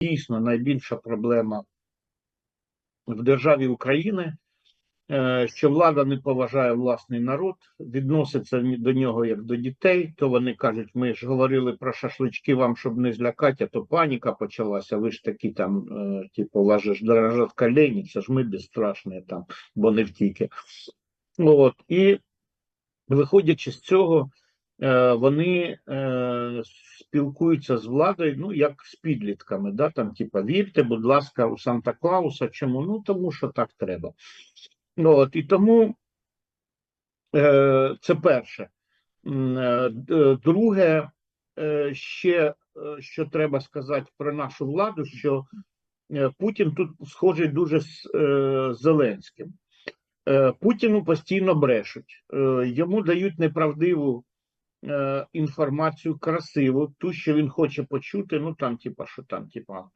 дійсно найбільша проблема в державі України, е, що влада не поважає власний народ, відноситься до нього як до дітей. То вони кажуть, ми ж говорили про шашлички вам, щоб не злякати, а то паніка почалася. Ви ж такі там, е, типу, вас дрожать колені, це ж ми безстрашні там, бо не втіки. От і виходячи з цього, е, вони спілкуються з владою, ну як з підлітками, да, там, типа, вірте, будь ласка, у Санта Клауса. Чому? Ну тому що так треба. Ну, от, і тому е, це перше. Е, Друге, е, ще е, що треба сказати про нашу владу, що е, Путін тут схожий дуже з е, Зеленським. Путіну постійно брешуть, йому дають неправдиву е, інформацію, красиву, ту, що він хоче почути. Ну там, типа, що там, типа,